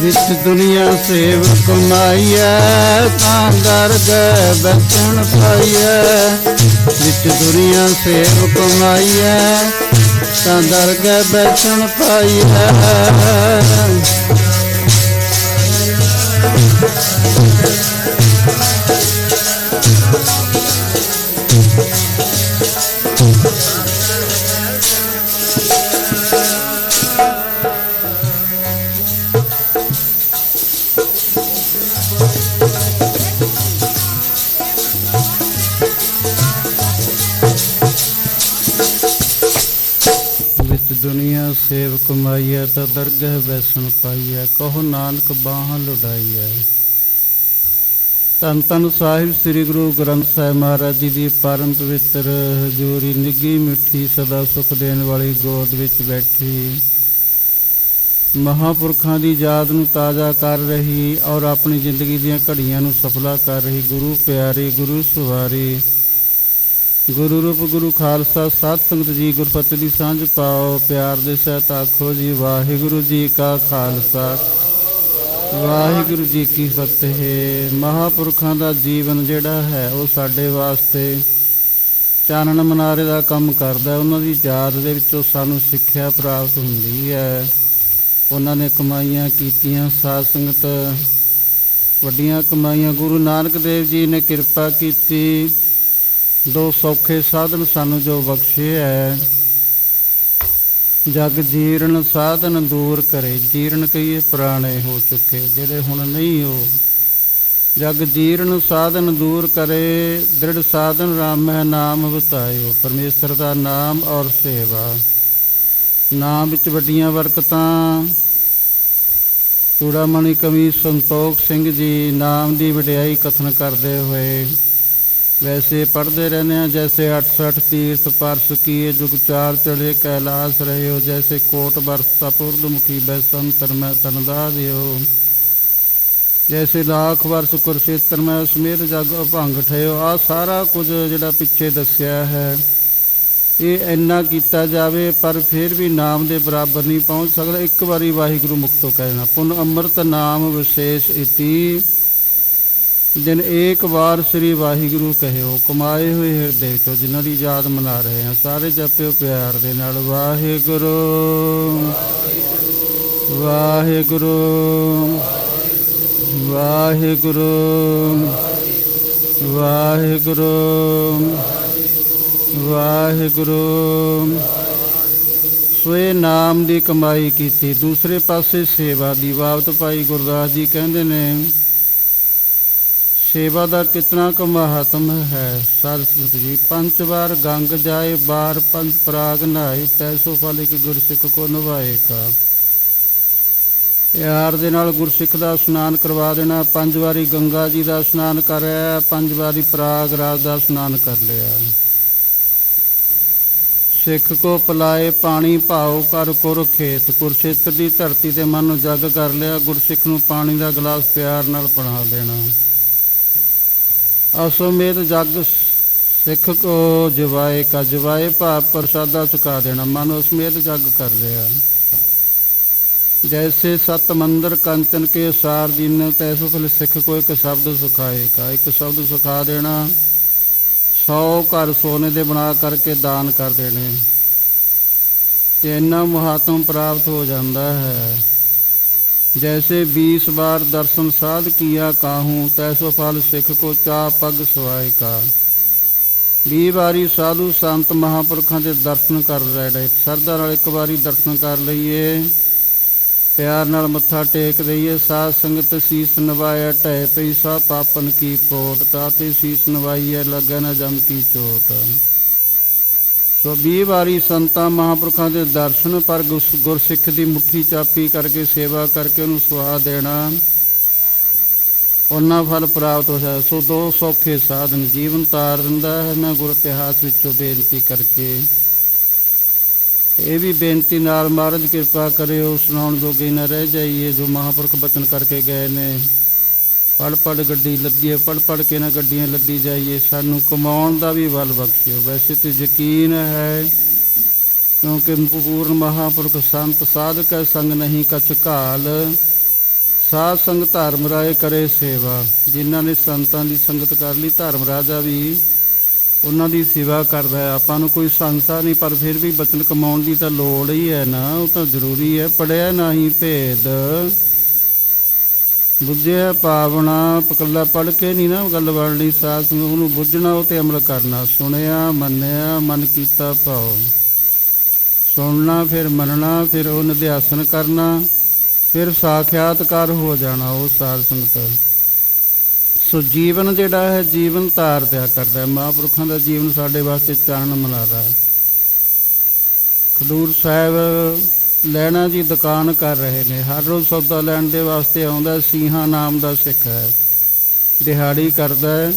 ਵਿੱਚ ਦੁਨੀਆ ਸੇਵ ਕਮਾਈਐ ਤਾਂ ਦਰਗਹਿ ਬਚਣ ਪਾਈਐ। ਵਿੱਚ ਦੁਨੀਆ ਸੇਵ ਕਮਾਈਐ ਤਾਂ ਦਰਗਹਿ ਬਚਣ ਪਾਈਐ। ਦੁਨੀਆ ਸੇਵ ਕਮਾਈਐ, ਤਾਂ ਦਰਗਹਿ ਬੈਸਣ ਪਾਈਐ, ਕਹੋ ਨਾਨਕ ਬਾਹਾਂ ਲੁਡਾਈਐ ਤਨ ਤਨ ਸਾਹਿਬ ਸ੍ਰੀ ਗੁਰੂ ਗ੍ਰੰਥ ਸਾਹਿਬ ਮਹਾਰਾਜ ਜੀ ਦੀ ਪਰਮ ਪਵਿੱਤਰ ਹਜ਼ੂਰੀ, ਨਿੱਗੀ ਮਿੱਠੀ ਸਦਾ ਸੁਖ ਦੇਣ ਵਾਲੀ ਗੋਦ ਵਿੱਚ ਬੈਠੀ। ਮਹਾਪੁਰਖਾਂ ਦੀ ਯਾਦ ਨੂੰ ਤਾਜ਼ਾ ਕਰ ਰਹੀ ਔਰ ਆਪਣੀ ਜ਼ਿੰਦਗੀ ਦੀਆਂ ਘੜੀਆਂ ਨੂੰ ਸਫਲਾ ਕਰ ਰਹੀ। ਗੁਰੂ ਪਿਆਰੀ, ਗੁਰੂ ਸਵਾਰੀ ਗੁਰੂ ਰੂਪ, ਗੁਰੂ ਖਾਲਸਾ, ਸਾਧ ਸੰਗਤ ਜੀ ਗੁਰਫਤਿਹ ਦੀ ਸਾਂਝ ਪਾਓ, ਪਿਆਰ ਦੇ ਸਹਿਤ ਆਖੋ ਜੀ, ਵਾਹਿਗੁਰੂ ਜੀ ਕਾ ਖਾਲਸਾ। ਵਾਹਿਗੁਰੂ ਜੀ ਕੀ ਫਤਿਹ। ਮਹਾਪੁਰਖਾਂ ਦਾ ਜੀਵਨ ਜਿਹੜਾ ਹੈ, ਉਹ ਸਾਡੇ ਵਾਸਤੇ ਚਾਨਣ ਮਨਾਰੇ ਦਾ ਕੰਮ ਕਰਦਾ ਉਹਨਾਂ ਦੀ ਯਾਦ ਦੇ ਵਿੱਚੋਂ ਸਾਨੂੰ ਸਿੱਖਿਆ ਪ੍ਰਾਪਤ ਹੁੰਦੀ ਹੈ। ਉਹਨਾਂ ਨੇ ਕਮਾਈਆਂ ਕੀਤੀਆਂ, ਸਾਧ ਸੰਗਤ, ਵੱਡੀਆਂ ਕਮਾਈਆਂ। ਗੁਰੂ ਨਾਨਕ ਦੇਵ ਜੀ ਨੇ ਕਿਰਪਾ ਕੀਤੀ। ਦੋ ਸੌਖੇ ਸਾਧਨ ਸਾਨੂੰ ਜੋ ਬਖਸ਼ੇ ਹੈ ਜਗ ਜੀਰਨ ਸਾਧਨ ਦੂਰ ਕਰੇ, ਜੀਰਨ ਕਈਏ ਪੁਰਾਣੇ ਹੋ ਚੁੱਕੇ, ਜਿਹੜੇ ਹੁਣ ਨਹੀਂ ਹੋ। ਜਗ ਜੀਰਨ ਸਾਧਨ ਦੂਰ ਕਰੇ, ਦ੍ਰਿੜ ਸਾਧਨ ਰਾਮ ਹੈ ਨਾਮ ਬਤਾਇਓ ਪਰਮੇਸ਼ਰ ਦਾ ਨਾਮ ਔਰ ਸੇਵਾ। ਨਾਮ ਵਿੱਚ ਵੱਡੀਆਂ ਬਰਕਤਾਂ ਚੂੜਾਮਣੀ ਕਵੀ ਸੰਤੋਖ ਸਿੰਘ ਜੀ ਨਾਮ ਦੀ ਵਡਿਆਈ ਕਥਨ ਕਰਦੇ ਹੋਏ ਵੈਸੇ ਪੜ੍ਹਦੇ ਰਹਿੰਦੇ ਆ ਜੈਸੇ 68 ਤੀਰਥ ਪਰਸ ਕੀਏ, ਜੁਗ ਚੜੇ ਕੈਲਾਸ ਰਹੇ ਜੈਸੇ ਕੋਟ ਬਰਸਤਾ ਪੁਰਦਮੁਖੀ ਬੈਸੰਤਰ ਮੈਂ ਤਨਦਾ ਦਿਓ। ਜੈਸੇ ਲੱਖ ਵਰਸ ਕੁਰਸ਼ੇਤਰ ਮੈਂ ਸਮੇਤ ਜਗ ਅਭੰਗ ਠਇਓ ਆ ਸਾਰਾ ਕੁਝ ਜਿਹੜਾ ਪਿੱਛੇ ਦੱਸਿਆ ਹੈ। ਇਹ ਇੰਨਾ ਕੀਤਾ ਜਾਵੇ, ਪਰ ਫਿਰ ਵੀ ਨਾਮ ਦੇ ਬਰਾਬਰ ਨਹੀਂ ਪਹੁੰਚ ਸਕਦਾ। ਇੱਕ ਵਾਰੀ ਵਾਹਿਗੁਰੂ ਮੁਕਤੋ ਕਹਿਣਾ ਪੁਨ ਅੰਮ੍ਰਿਤ ਨਾਮ ਵਿਸ਼ੇਸ਼ ਇਤੀ। ਦਿਨ ਇੱਕ ਵਾਰ ਸ੍ਰੀ ਵਾਹਿਗੁਰੂ ਕਹਿਓ, ਕਮਾਏ ਹੋਏ ਹਿਰਦੇ ਤੋਂ ਜਿਨ੍ਹਾਂ ਦੀ ਯਾਦ ਮਨਾ ਰਹੇ ਹਾਂ, ਸਾਰੇ ਜਪਿਓ ਪਿਆਰ ਦੇ ਨਾਲ। ਵਾਹਿਗੁਰੂ ਵਾਹਿਗੁਰੂ ਵਾਹਿਗੁਰੂ ਵਾਹਿਗੁਰੂ ਵਾਹਿਗੁਰੂ। ਸੋਏ ਨਾਮ ਦੀ ਕਮਾਈ ਕੀਤੀ, ਦੂਸਰੇ ਪਾਸੇ ਸੇਵਾ ਦੀ ਬਾਬਤ ਭਾਈ ਗੁਰਦਾਸ ਜੀ ਕਹਿੰਦੇ ਨੇ ਸੇਵਾ ਦਾ ਕਿਤਨਾ ਕੁ ਮਹਤਮ ਹੈ? ਸਾਧ ਜੀ, ਪੰਜ ਵਾਰ ਗੰਗ ਜਾਏ, ਬਾਰ ਪੰਜ ਪ੍ਰਾਗ ਨਹਾਏ ਤੈਸੋ ਫਲ ਇੱਕ ਗੁਰਸਿੱਖ ਕੋ ਨਿਭਾਏ ਕਾ। ਪਿਆਰ ਦੇ ਨਾਲ ਗੁਰਸਿੱਖ ਦਾ ਇਸ਼ਨਾਨ ਕਰਵਾ ਦੇਣਾ, ਪੰਜ ਵਾਰੀ ਗੰਗਾ ਜੀ ਦਾ ਇਸ਼ਨਾਨ ਕਰਿਆ ਪੰਜ ਵਾਰੀ ਪ੍ਰਾਗ ਰਾਜ ਦਾ ਇਸ਼ਨਾਨ ਕਰ ਲਿਆ। ਸਿੱਖ ਕੋ ਪਲਾਏ ਪਾਣੀ ਭਾਉ, ਕਰ ਕੁਰ ਖੇਤ। ਕੁਰਸ਼ੇਤਰ ਦੀ ਧਰਤੀ ਤੇ ਮਨ ਨੂੰ ਜਗ ਕਰ ਲਿਆ, ਗੁਰਸਿੱਖ ਨੂੰ ਪਾਣੀ ਦਾ ਗਲਾਸ ਪਿਆਰ ਨਾਲ ਬਣਾ ਦੇਣਾ। ਅਸਮੇਤ ਜਗ ਸਿੱਖ ਕੋ ਜਵਾਏ, ਕਾ ਜਵਾਏ ਭਾਵ ਪ੍ਰਸਾਦਾ ਚੁਕਾ ਦੇਣਾ। ਮਨ ਅਸਮੇਤ ਜਗ ਕਰ ਰਿਹਾ। ਜੈਸੇ ਸਤ ਮੰਦਰ ਕੰਚਨ ਕੇ ਸਾਰ ਜਿਨ ਤੈਸੋ ਫਲ ਸਿੱਖ ਕੋ ਇੱਕ ਸ਼ਬਦ ਸੁਖਾਏ ਕਾ। ਇੱਕ ਸ਼ਬਦ ਸੁਖਾ ਦੇਣਾ, ਸੌ ਘਰ ਸੋਨੇ ਦੇ ਬਣਾ ਕਰਕੇ ਦਾਨ ਕਰ ਦੇਣੇ। ਤੇ ਇੰਨਾ ਮਹਾਤਮ ਪ੍ਰਾਪਤ ਹੋ ਜਾਂਦਾ ਹੈ। जैसे बीस बार दर्शन साध किया काहूँ तैसो फल सिख को चा पग सवाए का ਵੀਹ ਵਾਰੀ ਸਾਧੂ ਸੰਤ ਮਹਾਪੁਰਖਾਂ ਦੇ ਦਰਸ਼ਨ ਕਰ ਰਹੇ ਸਰਦਾ ਨਾਲ ਇੱਕ ਵਾਰੀ ਦਰਸ਼ਨ ਕਰ ਲਈਏ ਪਿਆਰ ਨਾਲ ਮੱਥਾ ਟੇਕ ਦਈਏ ਸਾਧ ਸੰਗਤ ਸੀਸ ਨਵਾਇਆ ਢਹਿ ਪਈ ਸਾ ਪਾਪਨ ਕੀ ਪੋਟ ਤਾਤੇ ਸੀਸ ਨਵਾਈਏ ਲੱਗੈ ਨਾ ਜਮ ਕੀ ਚੋਟ ਸੋ 20 ਵਾਰੀ ਸੰਤਾਂ ਮਹਾਪੁਰਖਾਂ ਦੇ ਦਰਸ਼ਨ ਪਰ ਗੁਰਸਿੱਖ ਦੀ ਮੁੱਠੀ ਚਾਪੀ ਕਰਕੇ ਸੇਵਾ ਕਰਕੇ ਉਹਨੂੰ ਸਵਾਦ ਦੇਣਾ, ਉਹਨਾਂ ਫਲ ਪ੍ਰਾਪਤ ਹੋ ਸਕਦਾ ਸੋ ਦੋ ਸੌਖੇ ਸਾਧਨ ਜੀਵਨ ਤਾਰ ਦਿੰਦਾ ਹੈ, ਮੈਂ ਗੁਰ ਇਤਿਹਾਸ ਵਿੱਚੋਂ ਬੇਨਤੀ ਕਰਕੇ। ਤੇ ਇਹ ਵੀ ਬੇਨਤੀ ਨਾਲ ਮਹਾਰਾਜ ਕਿਰਪਾ ਕਰਿਓ, ਸੁਣਾਉਣ ਜੋਗੇ ਨਾ ਰਹਿ ਜਾਈਏ ਜੋ ਮਹਾਪੁਰਖ ਬਚਨ ਕਰਕੇ ਗਏ ਨੇ। ਪੜ ਪੜ ਗੱਡੀ ਲੱਦੀ ਹੈ, ਪੜ ਪੜ ਕੇ ਨਾ ਗੱਡੀਆਂ ਲੱਦੀ ਜਾਈਏ। ਸਾਨੂੰ ਕਮਾਉਣ ਦਾ ਵੀ ਬਲ ਬਖਸ਼ਿਓ। ਵੈਸੇ ਤੇ ਯਕੀਨ ਹੈ, ਕਿਉਂਕਿ ਪੂਰਨ ਮਹਾਪੁਰਖ ਸੰਤ ਸਾਧਕ ਸੰਗ ਨਹੀਂ ਕਛ ਘਾਲ। ਸਾਧ ਸੰਗ ਧਰਮ ਰਾਏ ਕਰੇ ਸੇਵਾ। ਜਿਨ੍ਹਾਂ ਨੇ ਸੰਤਾਂ ਦੀ ਸੰਗਤ ਕਰ ਲਈ, ਧਰਮ ਰਾਜਾ ਵੀ ਉਹਨਾਂ ਦੀ ਸੇਵਾ ਕਰਦਾ ਹੈ। ਆਪਾਂ ਨੂੰ ਕੋਈ ਸੰਸਾ ਨਹੀਂ, ਪਰ ਫਿਰ ਵੀ ਬਚਨ ਕਮਾਉਣ ਦੀ ਤਾਂ ਲੋੜ ਹੀ ਹੈ ਨਾ। ਉਹ ਤਾਂ ਜ਼ਰੂਰੀ ਹੈ, ਪੜਿਆ ਨਹੀਂ ਭੇਦ। ਬੁੱਝਿਆ ਪਾਵਣਾ, ਪਕੱਲਾ ਪੜ ਕੇ ਨਹੀਂ ਨਾ ਗੱਲ ਬਣਨੀ ਸਾਧ ਸੰਗ ਉਹਨੂੰ ਬੁੱਝਣਾ ਉਹ ਤੇ ਅਮਲ ਕਰਨਾ। ਸੁਣਿਆ, ਮੰਨਿਆ, ਮਨ ਕੀਤਾ ਭਾਉ। ਸੁਣਨਾ, ਫਿਰ ਮੰਨਣਾ, ਫਿਰ ਉਹ ਨਿਧਿਆਸਨ ਕਰਨਾ, ਫਿਰ ਸਾਖਿਆਤਕਾਰ ਹੋ ਜਾਣਾ ਉਹ ਸਾਧ ਸੰਗਤ। ਸੋ ਜੀਵਨ ਜਿਹੜਾ ਹੈ, ਜੀਵਨ ਤਾਰ ਤਿਆ ਕਰਦਾ ਹੈ। ਮਹਾਂਪੁਰਖਾਂ ਦਾ ਜੀਵਨ ਸਾਡੇ ਵਾਸਤੇ ਚਾਨਣ ਮਨਾਦਾ ਖਡੂਰ ਸਾਹਿਬ ਲੈਣਾ ਜੀ, ਦੁਕਾਨ ਕਰ ਰਹੇ ਨੇ। ਹਰ ਰੋਜ਼ ਸੌਦਾ ਲੈਣ ਦੇ ਵਾਸਤੇ ਆਉਂਦਾ ਸੀਹਾ ਨਾਮ ਦਾ ਸਿੱਖ ਹੈ। ਦਿਹਾੜੀ ਕਰਦਾ ਹੈ।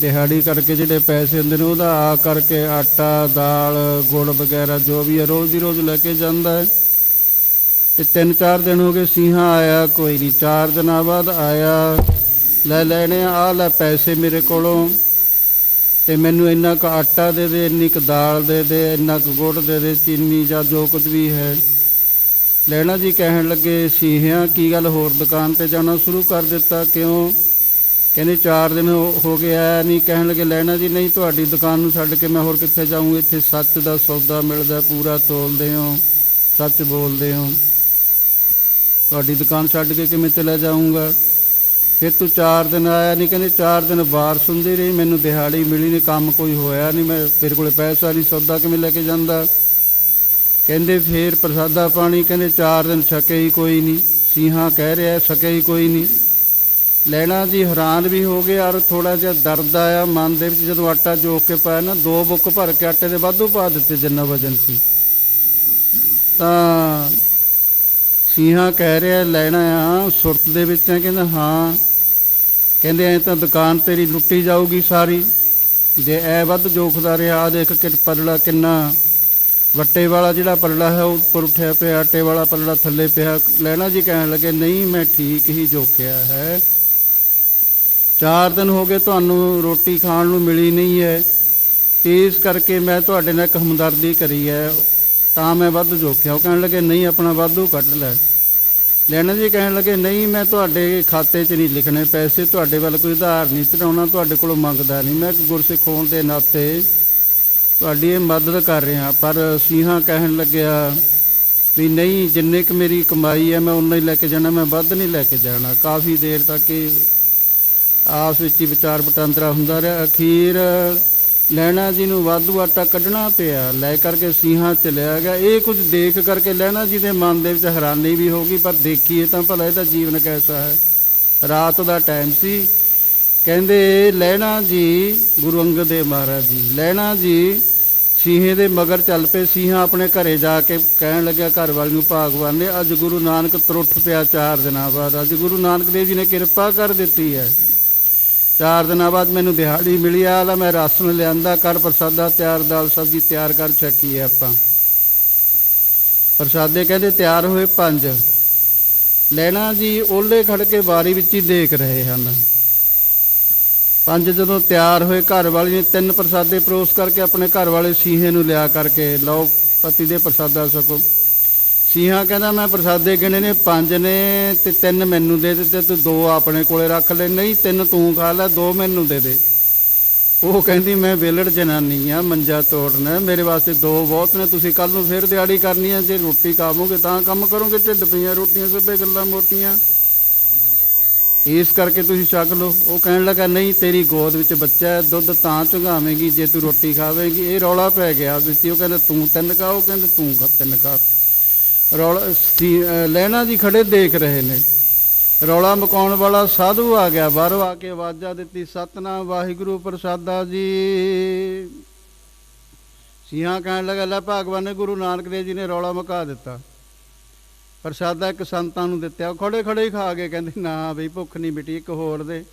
ਦਿਹਾੜੀ ਕਰਕੇ ਜਿਹੜੇ ਪੈਸੇ ਹੁੰਦੇ ਨੇ, ਉਹਦਾ ਆ ਕਰਕੇ ਆਟਾ, ਦਾਲ, ਗੁੜ ਵਗੈਰਾ ਜੋ ਵੀ ਹੈ, ਰੋਜ਼ ਦੀ ਰੋਜ਼ ਲੈ ਕੇ ਜਾਂਦਾ ਹੈ। ਤੇ ਤਿੰਨ ਚਾਰ ਦਿਨ ਹੋ ਗਏ ਸੀਹਾ ਆਇਆ, ਕੋਈ ਨਹੀਂ। ਚਾਰ ਦਿਨਾਂ ਬਾਅਦ ਆਇਆ, ਲੈ ਲੈਣੇ ਆ ਲੈ ਪੈਸੇ ਮੇਰੇ ਕੋਲੋਂ। ਤੇ ਮੈਨੂੰ ਇੰਨਾ ਕੁ ਆਟਾ ਦੇ ਦੇ, ਇੰਨੀ ਕੁ ਦਾਲ ਦੇ ਦੇ, ਇੰਨਾ ਕੁ ਗੁੜ ਦੇ ਦੇ, ਚੀਨੀ ਜਾਂ ਜੋ ਕੁਝ ਵੀ ਹੈ। ਲੈਣਾ ਜੀ ਕਹਿਣ ਲੱਗੇ ਸੀਹਿਆਂ ਕੀ ਗੱਲ ਹੋਰ ਦੁਕਾਨ ਤੇ ਜਾਣਾ ਸ਼ੁਰੂ ਕਰ ਦਿੱਤਾ? ਕਿਉਂ? ਕਹਿੰਦੇ 4 ਦਿਨ ਹੋ ਹੋ ਗਏ ਨਹੀਂ, ਕਹਿਣ ਲੱਗੇ, ਲੈਣਾ ਜੀ, ਨਹੀਂ, ਤੁਹਾਡੀ ਦੁਕਾਨ ਨੂੰ ਛੱਡ ਕੇ ਮੈਂ ਹੋਰ ਕਿੱਥੇ ਜਾਊਂ? ਇੱਥੇ ਸੱਚ ਦਾ ਸੌਦਾ ਮਿਲਦਾ, ਪੂਰਾ ਤੋਲਦੇ ਹੋ, ਸੱਚ ਬੋਲਦੇ ਹੋ। ਤੁਹਾਡੀ ਦੁਕਾਨ ਛੱਡ ਕੇ ਕਿਵੇਂ ਚਲਾ ਜਾਊਂਗਾ? ਫਿਰ ਤੂੰ 4 ਦਿਨ ਆਇਆ ਨਹੀਂ ਕਹਿੰਦੇ 4 ਦਿਨ ਬਾਹਰ ਸੁਣਦੀ ਰਹੀ, ਮੈਨੂੰ ਦਿਹਾੜੀ ਮਿਲੀ ਨਹੀਂ ਕੰਮ ਕੋਈ ਹੋਇਆ ਨਹੀਂ ਮੈਂ ਤੇਰੇ ਕੋਲੇ ਪੈਸਾ ਨਹੀਂ ਸੌਦਾ ਕਿਵੇਂ ਲੈ ਕੇ ਜਾਂਦਾ? ਕਹਿੰਦੇ ਫੇਰ ਪ੍ਰਸਾਦਾ ਪਾਣੀ, ਕਹਿੰਦੇ ਚਾਰ ਦਿਨ ਛਕੇ ਹੀ ਕੋਈ ਨਹੀਂ ਸੀਹਾ ਕਹਿ ਰਿਹਾ ਛਕੇ ਹੀ ਕੋਈ ਨਹੀਂ ਲੈਣਾ ਜੀ ਹੈਰਾਨ ਵੀ ਹੋ ਗਏ ਔਰ ਥੋੜਾ ਜਿਹਾ ਦਰਦ ਆਇਆ, ਮਨ ਦੇ ਵਿੱਚ ਜਦੋਂ ਆਟਾ ਜੋਖ ਕੇ ਪਾਇਆ ਨਾ, ਦੋ ਬੁੱਕ ਭਰ ਕੇ ਆਟੇ ਦੇ ਵਾਧੂ ਪਾ ਦਿੱਤੇ ਜਿੰਨਾ ਵਜਨ ਸੀ। ਤਾਂ ਸੀਹਾ ਕਹਿ ਰਿਹਾ, ਲੈਣਾ ਆ, ਸੁਰਤ ਦੇ ਵਿੱਚ ਹੈ ਕਹਿੰਦਾ, ਹਾਂ। ਕਹਿੰਦੇ, ਐ ਤਾਂ ਦੁਕਾਨ ਤੇਰੀ ਲੁੱਟੀ ਜਾਊਗੀ ਸਾਰੀ। ਜੇ ਐ ਵੱਧ ਜੋਖਦਾ ਰਿਹਾ ਆ ਦੇਖ ਕਿ ਪਰਲਾ ਕਿੰਨਾ ਵੱਟੇ ਵਾਲਾ ਜਿਹੜਾ ਪਰਲਾ ਹੈ, ਉਹ ਉੱਪਰ ਉੱਠਿਆ ਪਿਆ, ਆਟੇ ਵਾਲਾ ਪਰਲਾ ਥੱਲੇ ਪਿਆ। ਲੈਣਾ ਜੀ ਕਹਿਣ ਲੱਗੇ, ਨਹੀਂ, ਮੈਂ ਠੀਕ ਹੀ ਜੋਖਿਆ ਹੈ। ਚਾਰ ਦਿਨ ਹੋ ਗਏ, ਤੁਹਾਨੂੰ ਰੋਟੀ ਖਾਣ ਨੂੰ ਮਿਲੀ ਨਹੀਂ ਹੈ। ਇਸ ਕਰਕੇ ਮੈਂ ਤੁਹਾਡੇ ਨਾਲ ਇੱਕ ਹਮਦਰਦੀ ਕਰੀ ਹੈ। ਤਾਂ ਮੈਂ ਵੱਧ ਜੋਖਿਆ। ਉਹ ਕਹਿਣ ਲੱਗੇ, ਨਹੀਂ, ਆਪਣਾ ਵਾਧੂ ਕੱਢ ਲੈ। ਲੈਣਾ ਜੀ ਕਹਿਣ ਲੱਗੇ, ਨਹੀਂ, ਮੈਂ ਤੁਹਾਡੇ ਖਾਤੇ 'ਚ ਨਹੀਂ ਲਿਖਣੇ। ਪੈਸੇ ਤੁਹਾਡੇ ਵੱਲ ਕੋਈ ਉਧਾਰ ਨਹੀਂ ਚੜਾਉਣਾ, ਤੁਹਾਡੇ ਕੋਲੋਂ ਮੰਗਦਾ ਨਹੀਂ। ਮੈਂ ਇੱਕ ਗੁਰਸਿੱਖ ਹੋਣ ਦੇ ਨਾਤੇ ਤੁਹਾਡੀ ਇਹ ਮਦਦ ਕਰ ਰਿਹਾ, ਪਰ ਸੀਹਾ ਕਹਿਣ ਲੱਗਿਆ ਵੀ ਨਹੀਂ, ਜਿੰਨੇ ਕ ਮੇਰੀ ਕਮਾਈ ਹੈ, ਮੈਂ ਉਨਾ ਹੀ ਲੈ ਕੇ ਜਾਣਾ, ਮੈਂ ਵੱਧ ਨਹੀਂ ਲੈ ਕੇ ਜਾਣਾ। ਕਾਫੀ ਦੇਰ ਤੱਕ ਇਹ ਆਸ ਵਿੱਚ ਹੀ ਵਿਚਾਰ ਵਟਾਂਦਰਾ ਹੁੰਦਾ ਰਿਹਾ। ਅਖੀਰ ਲੈਣਾ ਜੀ ਨੂੰ ਵਾਧੂ ਆਟਾ ਕੱਢਣਾ ਪਿਆ, ਲੈ ਕਰਕੇ ਸੀਹਾ ਚਲਿਆ ਗਿਆ। ਇਹ ਕੁਝ ਦੇਖ ਕਰਕੇ ਲੈਣਾ ਜੀ ਦੇ ਮਨ ਦੇ ਵਿੱਚ ਹੈਰਾਨੀ ਵੀ ਹੋ ਗਈ, ਪਰ ਦੇਖੀਏ ਤਾਂ ਭਲਾ ਇਹਦਾ ਜੀਵਨ ਕੈਸਾ ਹੈ। ਰਾਤ ਦਾ ਟਾਈਮ ਸੀ। ਕਹਿੰਦੇ, ਲੈਣਾ ਜੀ ਗੁਰੂ ਅੰਗਦ ਦੇਵ ਮਹਾਰਾਜ ਜੀ, ਲੈਣਾ ਜੀ, ਸੀਹੇ ਦੇ ਮਗਰ ਚੱਲ ਪਏ, ਸੀਹਾ ਆਪਣੇ ਘਰੇ ਜਾ ਕੇ ਕਹਿਣ ਲੱਗਿਆ ਘਰ ਵਾਲੀ ਨੂੰ, ਭਾਗਵਾਨ ਨੇ ਅੱਜ ਗੁਰੂ ਨਾਨਕ ਤਰੁੱਠ ਪਿਆ ਚਾਰ ਦਿਨਾਂ ਬਾਅਦ, ਅੱਜ ਗੁਰੂ ਨਾਨਕ ਦੇਵ ਜੀ ਨੇ ਕਿਰਪਾ ਕਰ ਦਿੱਤੀ ਹੈ। ਚਾਰ ਦਿਨਾਂ ਬਾਅਦ ਮੈਨੂੰ ਦਿਹਾੜੀ ਮਿਲੀ ਆ ਮੈਂ ਰਾਸ਼ਨ ਲਿਆਂਦਾ, ਕਰ ਪ੍ਰਸਾਦਾ ਤਿਆਰ, ਦਾਲ ਸਬਜ਼ੀ ਤਿਆਰ ਕਰ ਚੱਕੀ ਹੈ ਆਪਾਂ। ਪ੍ਰਸਾਦੇ ਕਹਿੰਦੇ, ਤਿਆਰ ਹੋਏ ਪੰਜ। ਲੈਣਾ ਜੀ ਓਲੇ ਖੜ ਕੇ ਬਾਰੀ ਵਿੱਚ ਹੀ ਦੇਖ ਰਹੇ ਹਨ। ਪੰਜ ਜਦੋਂ ਤਿਆਰ ਹੋਏ ਘਰ ਵਾਲੀ ਨੇ ਤਿੰਨ ਪ੍ਰਸਾਦੇ ਪਰੋਸ ਕਰਕੇ ਆਪਣੇ ਘਰ ਵਾਲੇ ਸੀਹੇ ਨੂੰ ਲਿਆ ਕਰਕੇ, ਲਓ ਪਤੀ ਦੇ ਪ੍ਰਸਾਦਾ ਸਕੋ ਸੀਹਾ ਕਹਿੰਦਾ, ਮੈਂ ਪ੍ਰਸਾਦੇ ਗਿਣੇ ਨੇ, ਪੰਜ ਨੇ ਤੇ ਤਿੰਨ ਮੈਨੂੰ ਦੇ ਦਿੱਤੇ, ਤੂੰ ਦੋ ਆਪਣੇ ਕੋਲੇ ਰੱਖ ਲੈ, ਨਹੀਂ ਤਿੰਨ ਤੂੰ ਖਾ ਲੈ, ਦੋ ਮੈਨੂੰ ਦੇ ਦੇ। ਉਹ ਕਹਿੰਦੀ, ਮੈਂ ਵੇਲੜ ਜਨਾਨੀ ਆ, ਮੰਜਾ ਤੋੜਨਾ, ਮੇਰੇ ਵਾਸਤੇ ਦੋ ਬਹੁਤ ਨੇ, ਤੁਸੀਂ ਕੱਲ ਨੂੰ ਫੇਰ ਦਿਹਾੜੀ ਕਰਨੀ ਆ, ਜੇ ਰੋਟੀ ਖਾਵੋਗੇ ਤਾਂ ਕੰਮ ਕਰੋਗੇ, ਢਿੱਡ ਪਈਆਂ ਰੋਟੀਆਂ, ਸਭੇ ਗੱਲਾਂ ਮੋਟੀਆਂ। ਇਸ ਕਰਕੇ ਤੁਸੀਂ ਛਕ ਲਓ। ਉਹ ਕਹਿਣ ਲੱਗਾ, ਨਹੀਂ, ਤੇਰੀ ਗੋਦ ਵਿੱਚ ਬੱਚਾ ਹੈ, ਦੁੱਧ ਤਾਂ ਚੁੰਗਾਵੇਂਗੀ ਜੇ ਤੂੰ ਰੋਟੀ ਖਾਵੇਂਗੀ। ਇਹ ਰੌਲਾ ਪੈ ਗਿਆ ਵਿੱਚ ਉਹ ਕਹਿੰਦਾ, ਤੂੰ ਤਿੰਨ ਖਾ। ਉਹ ਕਹਿੰਦੇ, ਤੂੰ ਤਿੰਨ ਖਾ। ਰੌਲਾ, ਸੀ- ਅਹ ਲੈਣਾ ਜੀ ਖੜੇ ਦੇਖ ਰਹੇ ਨੇ। ਰੌਲਾ ਮਕਾਉਣ ਵਾਲਾ ਸਾਧੂ ਆ ਗਿਆ। ਬਾਹਰੋਂ ਆ ਕੇ ਆਵਾਜ਼ਾਂ ਦਿੱਤੀ, ਸਤਨਾਮ ਵਾਹਿਗੁਰੂ ਪ੍ਰਸਾਦਾ ਜੀ। ਸੀਹਾ ਕਹਿਣ ਲੱਗਾ, ਲੈ ਭਗਵਾਨ ਨੇ ਗੁਰੂ ਨਾਨਕ ਦੇਵ ਜੀ ਨੇ ਰੌਲਾ ਮੁਕਾ ਦਿੱਤਾ। ਪ੍ਰਸਾਦਾ ਇੱਕ ਸੰਤਾਂ ਨੂੰ ਦਿੱਤਾ, ਉਹ ਖੜੇ ਖੜੇ ਹੀ ਖਾ ਗਏ ਕਹਿੰਦੇ, ਨਾ ਬਈ ਭੁੱਖ ਨਹੀਂ ਮਿਟੀ, ਇੱਕ ਹੋਰ ਦੇ।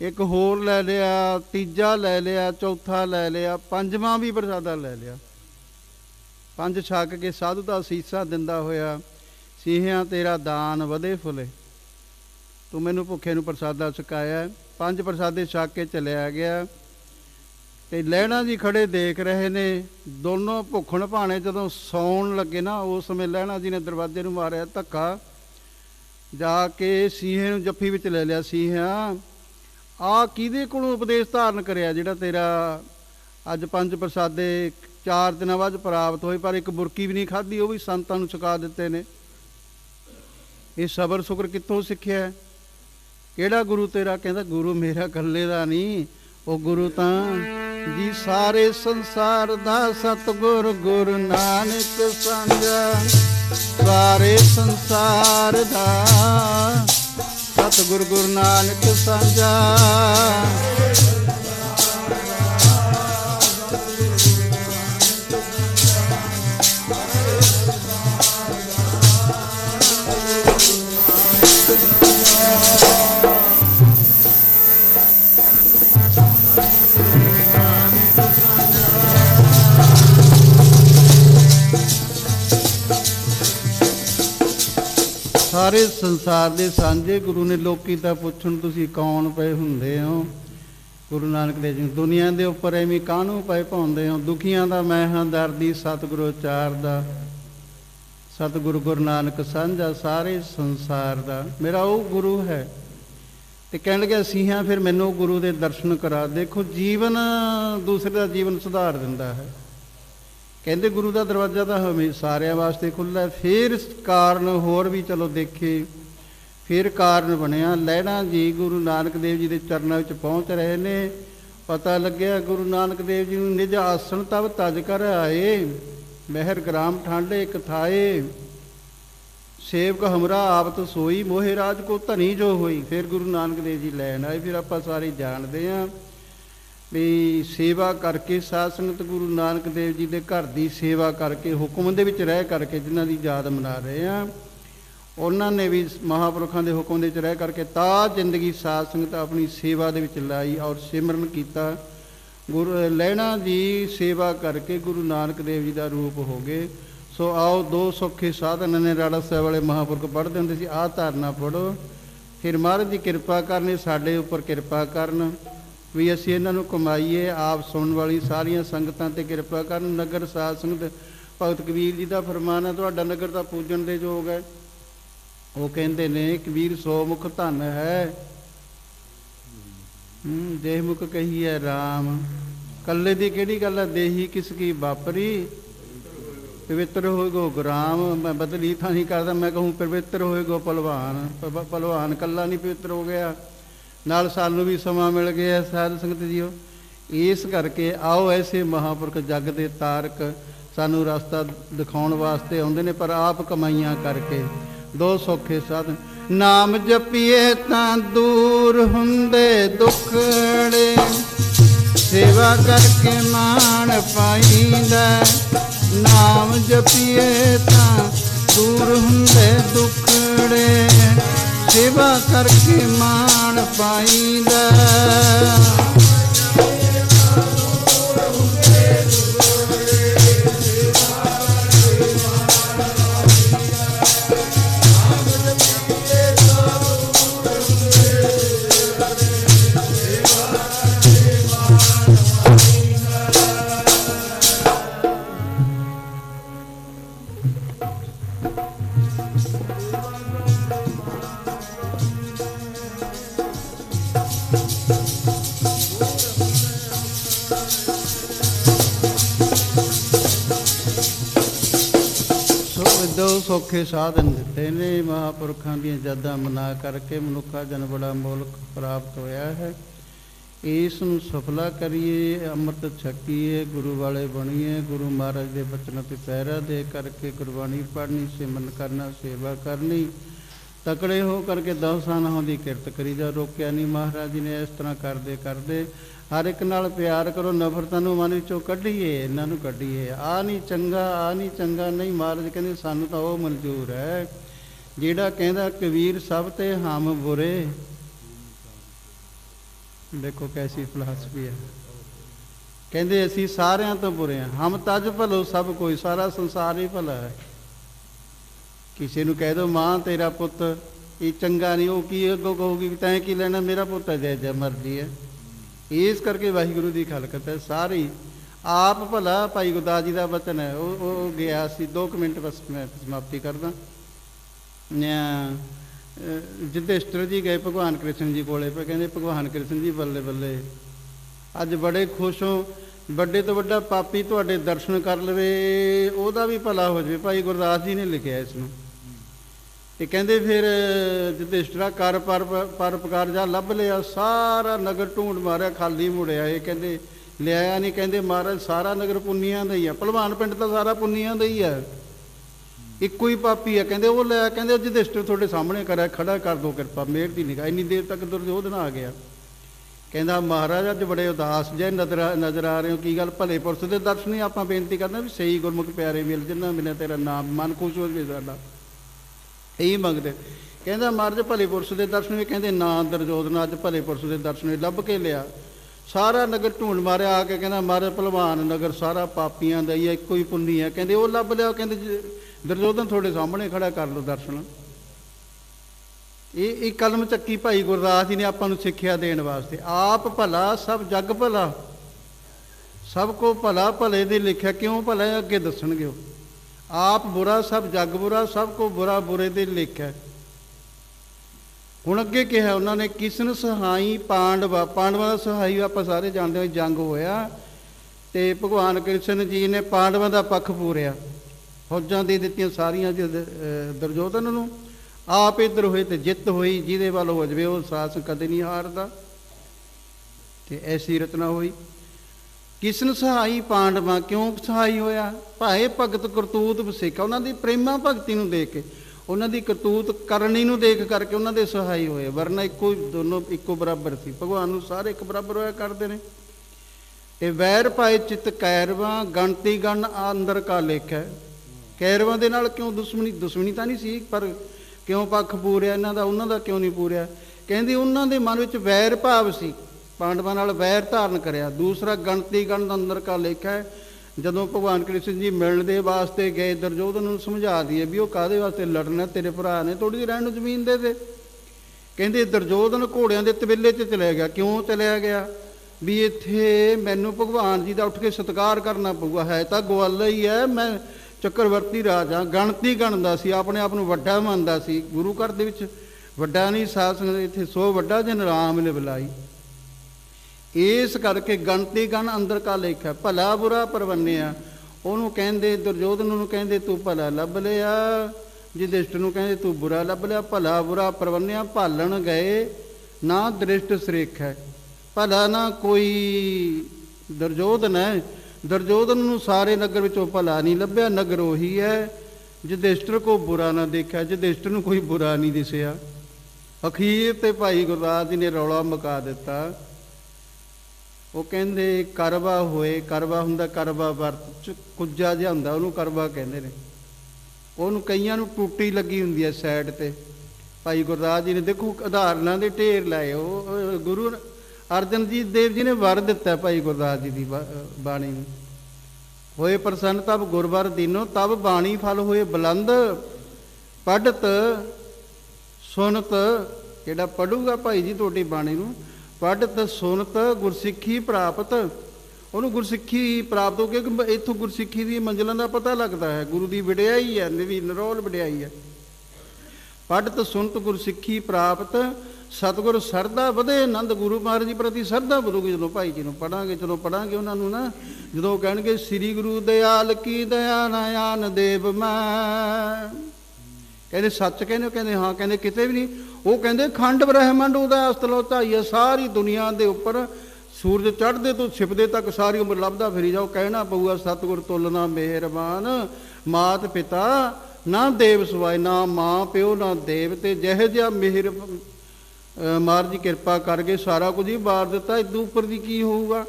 ਇੱਕ ਹੋਰ ਲੈ ਲਿਆ, ਤੀਜਾ ਲੈ ਲਿਆ, ਚੌਥਾ ਲੈ ਲਿਆ, ਪੰਜਵਾਂ ਵੀ ਪ੍ਰਸਾਦਾ ਲੈ ਲਿਆ। ਪੰਜ ਛਕ ਕੇ ਸਾਧੂ ਦਾ ਸੀਸਾ ਦਿੰਦਾ ਹੋਇਆ, ਸੀਹਿਆਂ ਤੇਰਾ ਦਾਨ ਵਧੇ ਫੁਲੇ। ਤੂੰ ਮੈਨੂੰ ਭੁੱਖੇ ਨੂੰ ਪ੍ਰਸਾਦਾ ਛਕਾਇਆ, ਪੰਜ ਪ੍ਰਸਾਦੇ ਛਕ ਕੇ ਚਲਿਆ ਗਿਆ। ਤੇ ਲੈਣਾ ਜੀ ਖੜੇ ਦੇਖ ਰਹੇ ਨੇ, ਦੋਨੋਂ ਭੁੱਖਣ ਭਾਣੇ ਜਦੋਂ ਸੌਣ ਲੱਗੇ ਨਾ, ਉਸ ਸਮੇਂ ਲੈਣਾ ਜੀ ਨੇ ਦਰਵਾਜ਼ੇ ਨੂੰ ਮਾਰਿਆ ਧੱਕਾ, ਜਾ ਕੇ ਸੀਹੇ ਨੂੰ ਜੱਫੀ ਵਿੱਚ ਲੈ ਲਿਆ ਸੀਹਾ ਆ ਕਿਹਦੇ ਕੋਲੋਂ ਉਪਦੇਸ਼ ਧਾਰਨ ਕਰਿਆ ਜਿਹੜਾ ਤੇਰਾ ਅੱਜ ਪੰਜ ਪ੍ਰਸਾਦੇ, ਚਾਰ ਦਿਨਾਂ ਬਾਅਦ ਪ੍ਰਾਪਤ ਹੋਏ, ਪਰ ਇੱਕ ਬੁਰਕੀ ਵੀ ਨਹੀਂ ਖਾਧੀ, ਉਹ ਵੀ ਸੰਤਾਂ ਨੂੰ ਛਕਾ ਦਿੱਤੇ ਨੇ। ਇਹ ਸਬਰ ਸ਼ੁਕਰ ਕਿੱਥੋਂ ਸਿੱਖਿਆ? ਕਿਹੜਾ ਗੁਰੂ ਤੇਰਾ? ਕਹਿੰਦਾ, ਗੁਰੂ ਮੇਰਾ ਇਕੱਲੇ ਦਾ ਨਹੀਂ, ਉਹ ਗੁਰੂ ਤਾਂ ਜੀ ਸਾਰੇ ਸੰਸਾਰ ਦਾ ਸਤਿਗੁਰ ਗੁਰੂ ਨਾਨਕ ਸੰਗਾ। ਸਾਰੇ ਸੰਸਾਰ ਦਾ ਸਤਿਗੁਰ ਗੁਰੂ ਨਾਨਕ ਸੰਗਾ। ਸਾਰੇ ਸੰਸਾਰ ਦੇ ਸਾਂਝੇ ਗੁਰੂ ਨੇ ਲੋਕੀ ਤਾਂ ਪੁੱਛਣ, ਤੁਸੀਂ ਕੌਣ ਪਏ ਹੁੰਦੇ ਹੋ? ਗੁਰੂ ਨਾਨਕ ਦੇਵ ਜੀ ਦੁਨੀਆ ਦੇ ਉੱਪਰ ਐਵੇਂ ਕਾਹਨੂੰ ਪਏ ਪਾਉਂਦੇ ਹੋ? ਦੁਖੀਆਂ ਦਾ ਮੈਂ ਹਾਂ, ਦਰਦੀ ਸਤਿਗੁਰੂ ਚਾਰ ਦਾ। ਸਤਿਗੁਰੂ ਗੁਰੂ ਨਾਨਕ ਸਾਂਝਾ ਸਾਰੇ ਸੰਸਾਰ ਦਾ। ਮੇਰਾ ਉਹ ਗੁਰੂ ਹੈ। ਤੇ ਕਹਿਣ ਲੱਗੇ ਸੀਹਾਂ ਫਿਰ ਮੈਨੂੰ ਗੁਰੂ ਦੇ ਦਰਸ਼ਨ ਕਰਾ ਦੇਖੋ, ਜੀਵਨ ਦੂਸਰੇ ਦਾ ਜੀਵਨ ਸੁਧਾਰ ਦਿੰਦਾ ਹੈ। ਕਹਿੰਦੇ ਗੁਰੂ ਦਾ ਦਰਵਾਜ਼ਾ ਤਾਂ ਹਮੇ ਸਾਰਿਆਂ ਵਾਸਤੇ ਖੁੱਲ੍ਹਾ ਹੈ। ਫਿਰ ਕਾਰਨ ਹੋਰ ਵੀ ਚਲੋ ਦੇਖੇ। ਫਿਰ ਕਾਰਨ ਬਣਿਆ। ਲੈਣਾ ਜੀ ਗੁਰੂ ਨਾਨਕ ਦੇਵ ਜੀ ਦੇ ਚਰਨਾਂ ਵਿੱਚ ਪਹੁੰਚ ਰਹੇ ਨੇ। ਪਤਾ ਲੱਗਿਆ ਗੁਰੂ ਨਾਨਕ ਦੇਵ ਜੀ ਨੂੰ ਨਿਜ ਆਸਣ ਤਬ ਤਜ ਕਰ ਆਏ। ਮਹਿਰ ਗ੍ਰਾਮ ਠਾਂਡੇ ਕਥਾਏ ਸੇਵਕ ਹਮਰਾ ਆਪਤ ਸੋਈ। ਮੋਹਿ ਰਾਜ ਕੋ ਧਨੀ ਜੋ ਹੋਈ। ਫਿਰ ਗੁਰੂ ਨਾਨਕ ਦੇਵ ਜੀ ਲੈਣ ਆਏ। ਫਿਰ ਆਪਾਂ ਸਾਰੇ ਜਾਣਦੇ ਆਂ ਵੀ ਸੇਵਾ ਕਰਕੇ ਸਾਧ ਸੰਗਤ ਗੁਰੂ ਨਾਨਕ ਦੇਵ ਜੀ ਦੇ ਘਰ ਦੀ ਸੇਵਾ ਕਰਕੇ, ਹੁਕਮ ਦੇ ਵਿੱਚ ਰਹਿ ਕਰਕੇ ਜਿਨ੍ਹਾਂ ਦੀ ਯਾਦ ਮਨਾ ਰਹੇ ਆ, ਉਹਨਾਂ ਨੇ ਵੀ ਮਹਾਪੁਰਖਾਂ ਦੇ ਹੁਕਮ ਦੇ ਵਿੱਚ ਰਹਿ ਕਰਕੇ ਤਾਂ ਜ਼ਿੰਦਗੀ ਸਾਧ ਸੰਗਤ ਆਪਣੀ ਸੇਵਾ ਦੇ ਵਿੱਚ ਲਾਈ ਔਰ ਸਿਮਰਨ ਕੀਤਾ। ਗੁਰੂ ਲੈਣਾ ਦੀ ਸੇਵਾ ਕਰਕੇ ਗੁਰੂ ਨਾਨਕ ਦੇਵ ਜੀ ਦਾ ਰੂਪ ਹੋ ਗਏ। ਸੋ ਆਓ ਦੋ ਸੌਖੇ ਸਾਧਨ ਨੇ ਰਾੜਾ ਸਾਹਿਬ ਵਾਲੇ ਮਹਾਪੁਰਖ ਪੜ੍ਹਦੇ ਹੁੰਦੇ ਸੀ, ਆਹ ਧਾਰਨਾ ਪੜੋ ਫਿਰ ਮਹਾਰਾਜ ਦੀ ਕਿਰਪਾ ਕਰਨੀ, ਸਾਡੇ ਉੱਪਰ ਕਿਰਪਾ ਕਰਨ। ਵੀ ਅਸੀਂ ਇਹਨਾਂ ਨੂੰ ਕਮਾਈਏ, ਆਪ ਸੁਣਨ ਵਾਲੀ ਸਾਰੀਆਂ ਸੰਗਤਾਂ ਤੇ ਕਿਰਪਾ ਕਰਨ। ਨਗਰ ਸਾਧ ਸੰਗਤ, ਭਗਤ ਕਬੀਰ ਜੀ ਦਾ ਫਰਮਾਨ ਹੈ, ਤੁਹਾਡਾ ਨਗਰ ਤਾਂ ਪੂਜਣ ਦੇ ਯੋਗ ਹੈ। ਉਹ ਕਹਿੰਦੇ ਨੇ, ਕਬੀਰ ਸੋ ਮੁਖ ਧਨ ਹੈ। ਹੂੰ ਦੇਹ ਮੁਖ ਕਹੀ ਹੈ RAM ਕੱਲੇ ਦੀ ਕਿਹੜੀ ਗੱਲ ਹੈ? ਦੇਹੀ ਕਿਸ ਕੀ ਬਾਪਰੀ ਪਵਿੱਤਰ ਹੋਏ ਗੋ ਗੁਰਾਮ। ਮੈਂ ਬਦਲੀ ਥਾਂ ਨਹੀਂ ਕਰਦਾ, ਮੈਂ ਕਹੂੰ ਪਵਿੱਤਰ ਹੋਏ ਗੋ ਪਹਿਲਵਾਨ ਪ- ਪਹਿਲਵਾਨ ਕੱਲਾ ਨਹੀਂ ਪਵਿੱਤਰ ਹੋ ਗਿਆ। ਨਾਲ ਸਾਨੂੰ ਵੀ ਸਮਾਂ ਮਿਲ ਗਿਆ ਸਾਧ ਸੰਗਤ ਜੀਓ। ਇਸ ਕਰਕੇ ਆਓ ਐਸੇ ਮਹਾਪੁਰਖ ਜਗ ਦੇ ਤਾਰਕ ਸਾਨੂੰ ਰਸਤਾ ਦਿਖਾਉਣ ਵਾਸਤੇ ਆਉਂਦੇ ਨੇ, ਪਰ ਆਪ ਕਮਾਈਆਂ ਕਰਕੇ। ਦੋ ਸੌਖੇ ਸਾਧਨ ਨਾਮ ਜਪੀਏ ਤਾਂ ਦੂਰ ਹੁੰਦੇ ਦੁੱਖੜੇ। ਸੇਵਾ ਕਰਕੇ ਮਾਣ ਪਾਈਂਦਾ ਨਾਮ ਜਪੀਏ ਤਾਂ ਦੂਰ ਹੁੰਦੇ ਦੁੱਖੜੇ। ਸੇਵਾ ਕਰਕੇ ਮਾਣ ਪਾਈਂਦਾ। ਸਾਧਨ ਦਿੱਤੇ ਨੇ ਮਹਾਪੁਰਖਾਂ ਦੀਆਂ ਯਾਦਾਂ ਮਨਾ ਕਰਕੇ ਮਨੁੱਖਾ ਜਨ ਬੜਾ ਮੁਲਕ ਪ੍ਰਾਪਤ ਹੋਇਆ ਹੈ। ਇਸ ਨੂੰ ਸਫਲਾ ਕਰੀਏ, ਅੰਮ੍ਰਿਤ ਛਕੀਏ, ਗੁਰੂ ਵਾਲੇ ਬਣੀਏ, ਗੁਰੂ ਮਹਾਰਾਜ ਦੇ ਬਚਨਾਂ ਤੇ ਪਹਿਰਾ ਦੇ ਕਰਕੇ ਗੁਰਬਾਣੀ ਪੜ੍ਹਨੀ, ਸਿਮਰਨ ਕਰਨਾ, ਸੇਵਾ ਕਰਨੀ। ਤਕੜੇ ਹੋ ਕਰਕੇ ਦਸਾਂ ਦੀ ਕਿਰਤ ਕਰੀ ਜਾ, ਰੋਕਿਆ ਨਹੀਂ ਮਹਾਰਾਜ ਜੀ ਨੇ ਇਸ ਤਰ੍ਹਾਂ ਕਰਦੇ ਕਰਦੇ। ਹਰ ਇੱਕ ਨਾਲ ਪਿਆਰ ਕਰੋ ਨਫ਼ਰਤਾਂ ਨੂੰ ਮਨ ਵਿੱਚੋਂ ਕੱਢੀਏ, ਇਹਨਾਂ ਨੂੰ ਕੱਢੀਏ। ਆ ਨਹੀਂ ਚੰਗਾ, ਆ ਨਹੀਂ ਚੰਗਾ, ਨਹੀਂ ਮਹਾਰਾਜ ਕਹਿੰਦੇ ਸਾਨੂੰ ਤਾਂ ਉਹ ਮਨਜ਼ੂਰ ਹੈ। ਜਿਹੜਾ ਕਹਿੰਦਾ ਕਬੀਰ ਸਭ ਤੇ ਹਮ ਬੁਰੇ। ਦੇਖੋ ਕੈਸੀ ਫਿਲਾਸਫੀ ਹੈ। ਕਹਿੰਦੇ ਅਸੀਂ ਸਾਰਿਆਂ ਤੋਂ ਬੁਰੇ ਹਾਂ। ਹਮ ਤਜ ਭਲੋ, ਸਭ ਕੋਈ, ਸਾਰਾ ਸੰਸਾਰ ਹੀ ਭਲਾ ਹੈ। ਕਿਸੇ ਨੂੰ ਕਹਿ ਦੋ, ਮਾਂ ਤੇਰਾ ਪੁੱਤ, ਇਹ ਚੰਗਾ ਨਹੀਂ, ਉਹ ਕੀ ਅੱਗੋਂ ਕਹੂਗੀ ਵੀ ਤੈਂ ਕੀ ਲੈਣਾ, ਮੇਰਾ ਪੁੱਤ ਹੈ ਜੈ ਜੈ ਮਰਦੀ ਹੈ। ਇਸ ਕਰਕੇ ਵਾਹਿਗੁਰੂ ਦੀ ਖਲਕਤ ਹੈ ਸਾਰੀ। ਆਪ ਭਲਾ ਭਾਈ ਗੁਰਦਾਸ ਜੀ ਦਾ ਵਚਨ ਹੈ। ਉਹ ਉਹ ਗਿਆ ਸੀ। 2 ਮਿੰਟ ਬਸ ਮੈਂ ਸਮਾਪਤੀ ਕਰਦਾ। ਨਿਆ, ਅਹ ਜੀ ਗਏ, ਭਗਵਾਨ ਕ੍ਰਿਸ਼ਨ ਜੀ ਕੋਲੇ ਪਏ। ਕਹਿੰਦੇ ਭਗਵਾਨ ਕ੍ਰਿਸ਼ਨ ਜੀ ਬੱਲੇ ਬੱਲੇ। ਅੱਜ ਬੜੇ ਖੁਸ਼ ਹੋ। ਵੱਡੇ ਤੋਂ ਵੱਡਾ ਪਾਪੀ ਤੁਹਾਡੇ ਦਰਸ਼ਨ ਕਰ ਲਵੇ। ਉਹਦਾ ਵੀ ਭਲਾ ਹੋ ਜਾਵੇ। ਭਾਈ ਗੁਰਦਾਸ ਜੀ ਨੇ ਲਿਖਿਆ ਇਸ ਨੂੰ। ਤੇ ਕਹਿੰਦੇ ਫਿਰ, ਯੁਧਿਸ਼ਟਰਾ ਕਰ ਪਰ ਪਰ ਪ੍ਰਕਾਰ ਜਾ ਲੱਭ ਲਿਆ, ਸਾਰਾ ਨਗਰ ਢੂੰਡ ਮਾਰਿਆ, ਖਾਲੀ ਮੁੜਿਆ। ਇਹ ਕਹਿੰਦੇ, ਲਿਆਇਆ ਨਹੀਂ, ਕਹਿੰਦੇ ਮਹਾਰਾਜ ਸਾਰਾ ਨਗਰ ਪੁੰਨੀਆਂ ਦਾ ਹੀ ਆ। ਭਲਵਾਨ ਪਿੰਡ ਤਾਂ ਸਾਰਾ ਪੁੰਨੀਆਂ ਦਾ ਹੀ ਆ। ਇੱਕੋ ਹੀ ਪਾਪੀ ਆ। ਕਹਿੰਦੇ ਉਹ ਲਿਆ ਕਹਿੰਦੇ ਯੁਧਿਸ਼ਟਰ ਤੁਹਾਡੇ ਸਾਹਮਣੇ ਕਰਿਆ, ਖੜਾ ਕਰ ਦੋ ਕਿਰਪਾ ਮੇਰ ਦੀ ਨਿਗਾਹ। ਇੰਨੀ ਦੇਰ ਤੱਕ ਦੁਰਯੋਧਨ ਆ ਗਿਆ। ਕਹਿੰਦਾ, ਮਹਾਰਾਜ, ਅੱਜ ਬੜੇ ਉਦਾਸ ਜੇ ਨਜ਼ਰ ਆ- ਨਜ਼ਰ ਆ ਰਹੇ ਹੋ। ਕੀ ਗੱਲ? ਭਲੇ ਪੁਰਸ਼ ਦੇ ਦਰਸ਼ਨ ਹੀ ਆਪਾਂ ਬੇਨਤੀ ਕਰਨਾ ਵੀ ਸਹੀ ਗੁਰਮੁਖ ਪਿਆਰੇ ਮਿਲ, ਜਿੰਨਾ ਮਿਲਿਆ ਤੇਰਾ ਨਾਮ। ਮਨ ਖੁਸ਼ ਹੋ ਜਾਵੇ ਸਾਡਾ। ਇਹੀ ਮੰਗਦੇ। ਕਹਿੰਦਾ, ਮਹਾਰਾਜ, ਭਲੇ ਪੁਰਸ਼ ਦੇ ਦਰਸ਼ਨ ਵੀ ਕਹਿੰਦੇ, ਨਾ ਦਰਜੋਦਨ ਅੱਜ ਭਲੇ ਪੁਰਸ਼ ਦੇ ਦਰਸ਼ਨ ਵੀ ਲੱਭ ਕੇ ਲਿਆ। ਸਾਰਾ ਨਗਰ ਢੂੰਡ ਮਾਰਿਆ, ਆ ਕੇ ਕਹਿੰਦਾ, ਮਹਾਰਾਜ, ਭਲਵਾਨ ਨਗਰ ਸਾਰਾ ਪਾਪੀਆਂ ਦਾ ਹੀ ਆ ਇੱਕੋ ਹੀ ਪੁੰਨੀ ਹੈ। ਕਹਿੰਦੇ, ਉਹ ਲੱਭ ਲਿਆ। ਕਹਿੰਦੇ, ਜ- ਦਰਜੋਦਨ ਤੁਹਾਡੇ ਸਾਹਮਣੇ ਖੜਾ ਕਰ ਲਓ ਦਰਸ਼ਨ। ਇਹ ਇਹ ਕਲਮ ਚੱਕੀ ਭਾਈ ਗੁਰਦਾਸ ਜੀ ਨੇ ਆਪਾਂ ਨੂੰ ਸਿੱਖਿਆ ਦੇਣ ਵਾਸਤੇ। ਆਪ ਭਲਾ, ਸਭ ਜੱਗ ਭਲਾ। ਸਭ ਕੋ ਭਲਾ, ਭਲੇ ਦੇ ਲਿਖਿਆ ਕਿਉਂ ਭਲਾ ਅੱਗੇ ਦੱਸਣਗੇ ਉਹ। ਆਪ ਬੁਰਾ ਸਭ ਜਗ ਬੁਰਾ ਸਭ ਕੋ ਬੁਰਾ ਬੁਰੇ ਦੇ ਲਿਖਿਆ ਹੁਣ ਅੱਗੇ ਕਿਹਾ ਉਹਨਾਂ ਨੇ ਕਿਸਨ ਸਹਾਈ ਪਾਂਡਵਾ ਪਾਂਡਵਾਂ ਦਾ ਸਹਾਈ ਆਪਾਂ ਸਾਰੇ ਜਾਣਦੇ ਹਾਂ ਜੰਗ ਹੋਇਆ ਤੇ ਭਗਵਾਨ ਕ੍ਰਿਸ਼ਨ ਜੀ ਨੇ ਪਾਂਡਵਾਂ ਦਾ ਪੱਖ ਪੂਰਿਆ। ਫੌਜਾਂ ਦੇ ਦਿੱਤੀਆਂ ਸਾਰੀਆਂ ਜਦ, ਅਹ, ਨੂੰ। ਆਪ ਇੱਧਰ ਹੋਏ ਤੇ ਜਿੱਤ ਹੋਈ ਜਿਹਦੇ ਵੱਲ ਹੋ ਜਵੇ ਉਹ ਸਾਸ ਕਦੇ ਨਹੀਂ ਹਾਰਦਾ। ਤੇ ਐਸੀ ਰਚਨਾ ਹੋਈ। ਕਿਸਨ ਸਹਾਈ ਪਾਂਡਵਾਂ ਕਿਉਂ ਸਹਾਈ ਹੋਇਆ? ਭਾਏ ਭਗਤ ਕਰਤੂਤ ਵਸੇਕਾ। ਉਹਨਾਂ ਦੀ ਪ੍ਰੇਮਾ ਭਗਤੀ ਨੂੰ ਦੇਖ ਕੇ, ਉਹਨਾਂ ਦੀ ਕਰਤੂਤ ਕਰਨੀ ਨੂੰ ਦੇਖ ਕਰਕੇ ਉਹਨਾਂ ਦੇ ਸਹਾਈ ਹੋਏ। ਵਰਨਾ ਇੱਕੋ ਦੋਨੋਂ ਇੱਕੋ ਬਰਾਬਰ ਸੀ। ਭਗਵਾਨ ਨੂੰ ਸਾਰੇ ਇੱਕ ਬਰਾਬਰ ਹੋਇਆ ਕਰਦੇ ਨੇ। ਇਹ ਵੈਰ ਪਾਏ ਚਿਤ ਕੈਰਵਾ, ਗਣਤੀ ਗਣ ਅੰਦਰ ਕਾ ਲੇਖਾ। ਕੈਰਵਾਂ ਦੇ ਨਾਲ ਕਿਉਂ ਦੁਸ਼ਮਣੀ? ਦੁਸ਼ਮਣੀ ਤਾਂ ਨਹੀਂ ਸੀ, ਪਰ ਕਿਉਂ ਪੱਖ ਪੂਰਿਆ? ਇਹਨਾਂ ਦਾ, ਉਹਨਾਂ ਦਾ ਕਿਉਂ ਨਹੀਂ ਪੂਰਿਆ? ਕਹਿੰਦੀ ਉਹਨਾਂ ਦੇ ਮਨ ਵਿੱਚ ਵੈਰ ਭਾਵ ਸੀ। ਪਾਂਡਵਾਂ ਨਾਲ ਵੈਰ ਧਾਰਨ ਕਰਿਆ। ਦੂਸਰਾ ਗਣਤੀ ਗਣ ਅੰਦਰ ਕਾ ਲੇਖਾ ਹੈ। ਜਦੋਂ ਭਗਵਾਨ ਕ੍ਰਿਸ਼ਨ ਜੀ ਮਿਲਣ ਦੇ ਵਾਸਤੇ ਗਏ ਦੁਰਯੋਧਨ ਨੂੰ ਸਮਝਾ ਦਈਏ ਵੀ ਉਹ ਕਾਦੇ ਵਾਸਤੇ ਲੜਨਾ ਤੇਰੇ ਭਰਾ ਨੇ ਥੋੜੀ ਜਿਹੀ ਰਹਿਣ ਨੂੰ ਜ਼ਮੀਨ ਦੇ ਦੇ। ਕਹਿੰਦੇ ਦਰਜੋਧਨ ਘੋੜਿਆਂ ਦੇ ਤਬੇਲੇ 'ਚ ਚਲਿਆ ਗਿਆ। ਕਿਉਂ ਚਲਿਆ ਗਿਆ? ਵੀ ਇੱਥੇ ਮੈਨੂੰ ਭਗਵਾਨ ਜੀ ਦਾ ਉੱਠ ਕੇ ਸਤਿਕਾਰ ਕਰਨਾ ਪਊਗਾ। ਹੈ ਤਾਂ ਗਵਾਲਾ ਹੀ ਹੈ, ਮੈਂ ਚੱਕਰਵਰਤੀ ਰਾਜਾ ਗਣਤੀ ਗਣਦਾ ਸੀ, ਆਪਣੇ ਆਪ ਨੂੰ ਵੱਡਾ ਮੰਨਦਾ ਸੀ। ਗੁਰੂ ਘਰ ਦੇ ਵਿੱਚ ਵੱਡਾ ਨਹੀਂ, ਸਾਧ ਸੰਗਤ ਇੱਥੇ ਸੋ ਵੱਡਾ ਜਨ ਰਾਮ ਨੇ ਬੁਲਾਈ। ਇਸ ਕਰਕੇ ਗਣਤੀ ਗਣ ਅੰਦਰ ਕਾ ਲੇਖਾ ਭਲਾ ਬੁਰਾ ਪਰਵੰਨਿਆ। ਉਹਨੂੰ ਕਹਿੰਦੇ, ਦੁਰਯੋਧਨ ਨੂੰ ਕਹਿੰਦੇ, ਤੂੰ ਭਲਾ ਲੱਭ ਲਿਆ। ਯੁਧਿਸ਼ਠਰ ਨੂੰ ਕਹਿੰਦੇ, ਤੂੰ ਬੁਰਾ ਲੱਭ ਲਿਆ। ਭਲਾ ਬੁਰਾ ਪਰਵੰਨਿਆ, ਭਾਲਣ ਗਏ, ਨਾ ਦ੍ਰਿਸ਼ਟ ਸ੍ਰੇਖ ਹੈ। ਭਲਾ ਨਾ ਕੋਈ ਦੁਰਯੋਧਨ ਹੈ। ਦੁਰਯੋਧਨ ਨੂੰ ਸਾਰੇ ਨਗਰ ਵਿੱਚੋਂ ਭਲਾ ਨਹੀਂ ਲੱਭਿਆ, ਨਗਰ ਉਹੀ ਹੈ। ਯੁਧਿਸ਼ਠਰ ਕੋ ਬੁਰਾ ਨਾ ਦੇਖਿਆ ਯੁਧਿਸ਼ਠਰ ਨੂੰ ਕੋਈ ਬੁਰਾ ਨਹੀਂ ਦਿਸਿਆ। ਅਖੀਰ ਤੇ ਭਾਈ ਗੁਰਦਾਸ ਜੀ ਨੇ ਰੌਲਾ ਮਕਾ ਦਿੱਤਾ। ਉਹ ਕਹਿੰਦੇ ਕਰਵਾ ਹੋਏ, ਕਰਵਾ ਹੁੰਦਾ, ਕਰਵਾ ਵਰਤ ਕੁੱਜਾ ਜਿਹਾ ਹੁੰਦਾ, ਉਹਨੂੰ ਕਰਵਾ ਕਹਿੰਦੇ ਨੇ। ਉਹਨੂੰ ਕਈਆਂ ਨੂੰ ਟੂਟੀ ਲੱਗੀ ਹੁੰਦੀ ਹੈ ਸਾਈਡ ਤੇ। ਭਾਈ ਗੁਰਦਾਸ ਜੀ ਨੇ ਦੇਖੋ, ਉਦਾਹਰਨਾਂ ਦੇ ਢੇਰ ਲਾਏ। ਉਹ ਗੁਰੂ ਅਰਜਨ ਜੀ ਦੇਵ ਜੀ ਨੇ ਵਰ ਦਿੱਤਾ ਭਾਈ ਗੁਰਦਾਸ ਜੀ ਦੀ ਬਾਣੀ ਨੂੰ। ਹੋਏ ਪ੍ਰਸੰਨ ਤਬ ਗੁਰਵਰ ਦੀਨੋ, ਤਬ ਬਾਣੀ ਫਲ ਹੋਏ ਬੁਲੰਦ, ਪੜਤ ਸੁਨਤ। ਜਿਹੜਾ ਪੜੂਗਾ ਭਾਈ ਜੀ ਤੁਹਾਡੀ ਬਾਣੀ ਨੂੰ? ਪੜਤ ਸੁਨਤ ਗੁਰਸਿੱਖੀ ਪ੍ਰਾਪਤ। ਉਹਨੂੰ ਗੁਰਸਿੱਖੀ ਪ੍ਰਾਪਤ ਹੋ ਕਿਉਂਕਿ ਇੱਥੋਂ ਗੁਰਸਿੱਖੀ ਦੀ ਮੰਜ਼ਲਾਂ ਦਾ ਪਤਾ ਲੱਗਦਾ ਹੈ। ਗੁਰੂ ਦੀ ਵਡਿਆਈ ਹੈ ਨਿਵੀ ਨਰੋਲ ਵਡਿਆਈ ਹੈ। ਪੜਤ ਸੁਨਤ ਗੁਰਸਿੱਖੀ ਪ੍ਰਾਪਤ। ਸਤਿਗੁਰ ਸਰਦਾ ਵਧੇ, ਆਨੰਦ ਗੁਰੂ ਮਹਾਰਾਜ ਜੀ ਪ੍ਰਤੀ ਸਰਦਾ ਵਧੂਗੀ। ਜਦੋਂ ਭਾਈ ਜੀ ਨੂੰ ਪੜਾਂਗੇ ਚਲੋ ਪੜਾਂਗੇ ਉਹਨਾਂ ਨੂੰ ਨਾ, ਜਦੋਂ ਕਹਿਣਗੇ, ਸ੍ਰੀ ਗੁਰੂ ਦਿਆਲ ਕੀ ਦਇਆ ਨਾਇਆਨ ਦੇਵ ਮੈਂ? ਕਹਿੰਦੇ ਸੱਚ ਕਹਿੰਦੇ ਕਹਿੰਦੇ ਹਾਂ, ਕਹਿੰਦੇ ਕਿਤੇ ਵੀ ਨਹੀਂ। ਉਹ ਕਹਿੰਦੇ, ਖੰਡ ਬ੍ਰਹਿਮੰਡ ਉਹਦਾ ਅਸਤਲੋ ਧਾਈਆ ਸਾਰੀ ਦੁਨੀਆ ਦੇ ਉੱਪਰ ਸੂਰਜ ਚੜ੍ਹਦੇ ਤੋਂ ਛਿਪਦੇ ਤੱਕ ਸਾਰੀ ਉਮਰ ਲੱਭਦਾ ਫਿਰੀ ਜਾਓ। ਕਹਿਣਾ ਪਊਗਾ, ਸਤਿਗੁਰ ਤੁਲਨਾ ਮਿਹਰਬਾਨ। ਮਾਤ ਪਿਤਾ ਨਾ ਦੇਵ ਸਵਾਏ, ਨਾ ਮਾਂ ਪਿਓ, ਨਾ ਦੇਵ ਤੇ ਜਿਹੇ ਜਿਹਾ ਮਿਹਰ ਮਾਰ ਜੀ ਕਿਰਪਾ ਕਰਕੇ ਸਾਰਾ ਕੁਝ ਹੀ ਬਾਰ ਦਿੱਤਾ ਇਦੋਂ ਉੱਪਰ ਦੀ ਕੀ ਹੋਊਗਾ?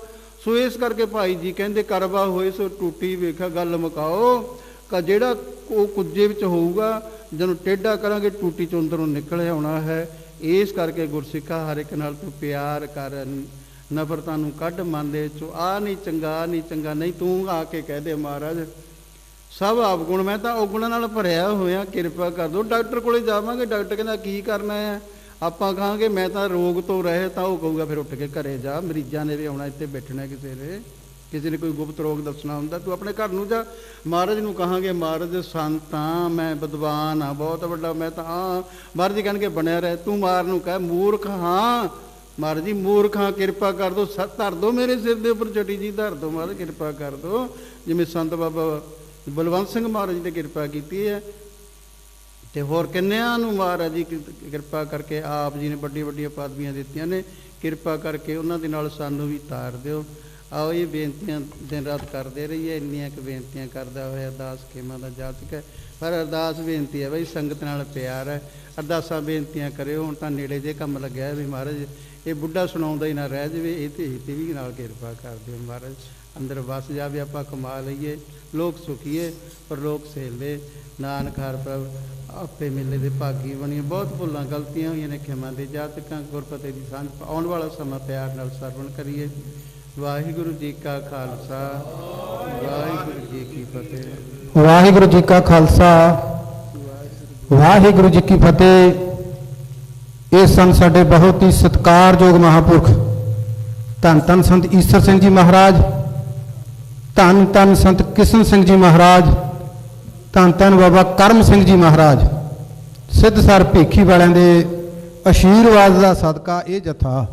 ਸੋ ਇਸ ਕਰਕੇ ਭਾਈ ਜੀ ਕਹਿੰਦੇ, ਕਰਵਾ ਹੋਏ ਸੋ ਟੂਟੀ ਵੇਖਿਆ, ਗੱਲ ਮੁਕਾਓ। ਕਾ ਜਿਹੜਾ ਉਹ ਕੁੱਜੇ ਵਿੱਚ ਹੋਊਗਾ ਜਦੋਂ ਟੇਢਾ ਕਰਾਂਗੇ, ਟੂਟੀ ਚੋਂ ਅੰਦਰੋਂ ਨਿਕਲ ਆਉਣਾ ਹੈ। ਇਸ ਕਰਕੇ ਗੁਰਸਿੱਖਾ ਹਰ ਇੱਕ ਨਾਲ ਤੂੰ ਪਿਆਰ ਕਰ, ਨਫ਼ਰਤਾਂ ਨੂੰ ਕੱਢ ਮਨ ਦੇ ਚੋਂ ਆ ਨਹੀਂ ਚੰਗਾ ਆਹ ਨਹੀਂ ਚੰਗਾ, ਨਹੀਂ ਤੂੰ ਆ ਕੇ ਕਹਿ ਦੇ ਮਹਾਰਾਜ। ਸਭ ਆਪ ਗੁਣ, ਮੈਂ ਤਾਂ ਔਗੁਣਾਂ ਨਾਲ ਭਰਿਆ ਹੋਇਆ, ਕਿਰਪਾ ਕਰ ਦੋ। ਡਾਕਟਰ ਕੋਲੇ ਜਾਵਾਂਗੇ, ਡਾਕਟਰ ਕਹਿੰਦਾ ਕੀ ਕਰਨਾ ਹੈ? ਆਪਾਂ ਕਹਾਂਗੇ, ਮੈਂ ਤਾਂ ਰੋਗ ਤੋਂ ਰਹਿ, ਤਾਂ ਉਹ ਕਹੂਗਾ, ਫਿਰ ਉੱਠ ਕੇ ਘਰੇ ਜਾ, ਮਰੀਜ਼ਾਂ ਨੇ ਵੀ ਆਉਣਾ, ਇੱਥੇ ਬੈਠਣਾ ਕਿਸੇ ਦੇ। ਕਿਸੇ ਨੇ ਕੋਈ ਗੁਪਤ ਰੋਗ ਦੱਸਣਾ ਹੁੰਦਾ, ਤੂੰ ਆਪਣੇ ਘਰ ਨੂੰ ਜਾ। ਮਹਾਰਾਜ ਨੂੰ ਕਹਾਂਗੇ, ਮਹਾਰਾਜ, ਸੰਤ ਹਾਂ ਮੈਂ ਵਿਦਵਾਨ ਹਾਂ, ਬਹੁਤ ਵੱਡਾ, ਮੈਂ ਤਾਂ ਹਾਂ। ਮਹਾਰਾਜ ਜੀ ਕਹਿਣਗੇ, ਬਣਿਆ ਰਹਿ, ਤੂੰ ਮਾਰ ਨੂੰ ਕਹਿ, ਮੂਰਖ ਹਾਂ। ਮਹਾਰਾਜ ਜੀ, ਮੂਰਖ ਹਾਂ, ਕਿਰਪਾ ਕਰ ਦੋ ਸਤ ਧਰ ਦੋ ਮੇਰੇ ਸਿਰ ਦੇ ਉੱਪਰ ਚਟੀ ਜੀ, ਧਰ ਦੋ ਮਹਾਰਾਜ, ਕਿਰਪਾ ਕਰ ਦੋ। ਜਿਵੇਂ ਸੰਤ ਬਾਬਾ ਬਲਵੰਤ ਸਿੰਘ ਮਹਾਰਾਜ ਜੀ ਨੇ ਕਿਰਪਾ ਕੀਤੀ ਹੈ। ਤੇ ਹੋਰ ਕਿੰਨਿਆਂ ਨੂੰ ਮਹਾਰਾਜ ਜੀ ਕਿਰਪਾ ਕਰਕੇ ਆਪ ਜੀ ਨੇ ਵੱਡੀ ਵੱਡੀਆਂ ਪਦਵੀਆਂ ਦਿੱਤੀਆਂ ਨੇ। ਕਿਰਪਾ ਕਰਕੇ ਉਹਨਾਂ ਦੇ ਨਾਲ ਸਾਨੂੰ ਵੀ ਤਾਰ ਦਿਓ। ਆਓ ਇਹ ਬੇਨਤੀਆਂ ਦਿਨ ਰਾਤ ਕਰਦੇ ਰਹੀਏ, ਇੰਨੀਆਂ ਕੁ ਬੇਨਤੀਆਂ ਕਰਦਾ ਹੋਇਆ ਅਰਦਾਸ ਖੇਮਾ ਦਾ ਜਾਤਕ ਹੈ। ਪਰ ਅਰਦਾਸ ਬੇਨਤੀ ਹੈ ਬਈ ਸੰਗਤ ਨਾਲ ਪਿਆਰ ਹੈ। ਅਰਦਾਸਾਂ ਬੇਨਤੀਆਂ ਕਰਿਓ, ਹੁਣ ਤਾਂ ਨੇੜੇ ਜੇ ਕੰਮ ਲੱਗਿਆ ਵੀ ਮਹਾਰਾਜ, ਇਹ ਬੁੱਢਾ ਸੁਣਾਉਂਦਾ ਹੀ ਨਾ ਰਹਿ ਜਾਵੇ, ਇਹ ਤੇ ਇਹ ਤੇ ਵੀ ਨਾਲ ਕਿਰਪਾ ਕਰ ਦਿਓ ਮਹਾਰਾਜ। ਅੰਦਰ ਵਸ ਜਾਵੇ, ਆਪਾਂ ਕਮਾ ਲਈਏ, ਲੋਕ ਸੁਖੀਏ ਪਰ ਲੋਕ ਸੇਲੇ ਨਾਨਕ ਹਰ ਪ੍ਰਭ, ਆਪੇ ਮਿਲੇ ਦੇ ਭਾਗੀ ਬਣੀਏ। ਬਹੁਤ ਭੁੱਲਾਂ ਗਲਤੀਆਂ ਹੋਈਆਂ ਨੇ ਖਿਮਾ ਦੇ ਜਾਤਕਾਂ, ਗੁਰਪਤੇ ਦੀ ਸਾਂਝ, ਆਉਣ ਵਾਲਾ ਸਮਾਂ ਪਿਆਰ ਨਾਲ ਸਰਵਣ ਕਰੀਏ। ਵਾਹਿਗੁਰੂ ਜੀ ਕਾ ਖਾਲਸਾ, ਵਾਹਿਗੁਰੂ ਜੀ ਕੀ ਫਤਿਹ। ਵਾਹਿਗੁਰੂ ਜੀ ਕਾ ਖਾਲਸਾ, ਵਾਹਿਗੁਰੂ ਜੀ ਕੀ ਫਤਿਹ। ਇਹ ਸਨ ਸਾਡੇ ਬਹੁਤ ਹੀ ਸਤਿਕਾਰਯੋਗ ਮਹਾਪੁਰਖ, ਧੰਨ ਧੰਨ ਸੰਤ ਈਸਰ ਸਿੰਘ ਜੀ ਮਹਾਰਾਜ, ਧੰਨ ਧੰਨ ਸੰਤ ਕਿਸ਼ਨ ਸਿੰਘ ਜੀ ਮਹਾਰਾਜ, ਧੰਨ ਧੰਨ ਬਾਬਾ ਕਰਮ ਸਿੰਘ ਜੀ ਮਹਾਰਾਜ। ਸਿੱਧ ਸਰ ਭੇਖੀ ਵਾਲਿਆਂ ਦੇ ਅਸ਼ੀਰਵਾਦ ਦਾ ਸਦਕਾ ਇਹ ਜਥਾ